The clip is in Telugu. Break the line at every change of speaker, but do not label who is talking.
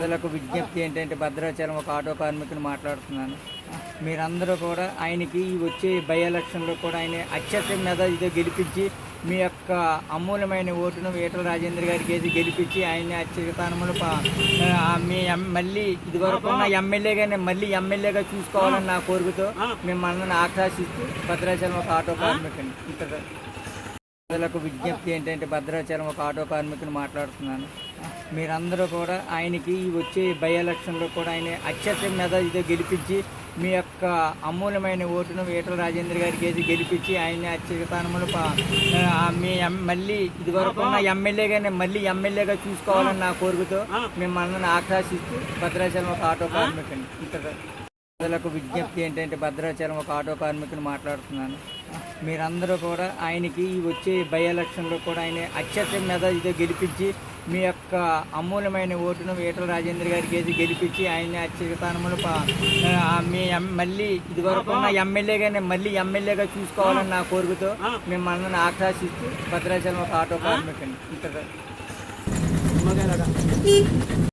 ప్రజలకు విజ్ఞప్తి ఏంటంటే భద్రాచలం ఒక ఆటో కార్మికుని మాట్లాడుతున్నాను. మీరందరూ కూడా ఆయనకి ఈ వచ్చే బై ఎలక్షన్లో కూడా ఆయన అత్యధిక మెజార్టీతో గెలిపించి మీ యొక్క అమూల్యమైన ఓటును ఈటల రాజేంద్ర గారికి వేసి గెలిపించి ఆయన అత్యధిక మీ మళ్ళీ ఇదివరకు ఉన్న ఎమ్మెల్యేగానే మళ్ళీ ఎమ్మెల్యేగా చూసుకోవాలని నా కోరికతో మిమ్మల్ని ఆకర్షిస్తూ భద్రాచలం ఒక ఆటో కార్మికుని ఇంత ప్రజలకు విజ్ఞప్తి ఏంటంటే భద్రాచలం ఒక ఆటో కార్మికుని మాట్లాడుతున్నాను. మీరందరూ కూడా ఆయనకి ఈ వచ్చే బై ఎలక్షన్లో కూడా ఆయన అత్యధిక మెజార్టీతో గెలిపించి మీ యొక్క అమూల్యమైన ఓటును ఈటల రాజేంద్ర గారికి వేసి గెలిపించి ఆయన అత్యధిక మీ మళ్ళీ ఇదివరకు ఉన్న ఎమ్మెల్యేగానే మళ్ళీ ఎమ్మెల్యేగా చూసుకోవాలని నా కోరికతో మిమ్మల్ని ఆకాశిస్తూ భద్రాచలం ఒక ఆటో కార్మికుని ఇక్కడ ప్రజలకు విజ్ఞప్తి ఏంటంటే భద్రాచలం ఒక ఆటో కార్మికుని మాట్లాడుతున్నాను. మీరందరూ కూడా ఆయనకి ఈ వచ్చే బై ఎలక్షన్లో కూడా ఆయన అత్యధిక మెజార్టీతో గెలిపించి మీ యొక్క అమూల్యమైన ఓటును ఈటల రాజేంద్ర గారికి వేసి గెలిపించి ఆయన్ని అత్యధిక స్థానంలో ప- ఆ, మీ మళ్ళీ ఇదివరకు ఉన్న ఎమ్మెల్యేగానే మళ్ళీ ఎమ్మెల్యేగా చూసుకోవాలని నా కోరికతో మిమ్మల్ని ఆకాశిస్తూ భద్రాచలం ఒక ఆటో కార్మికుని. ఇక్కడ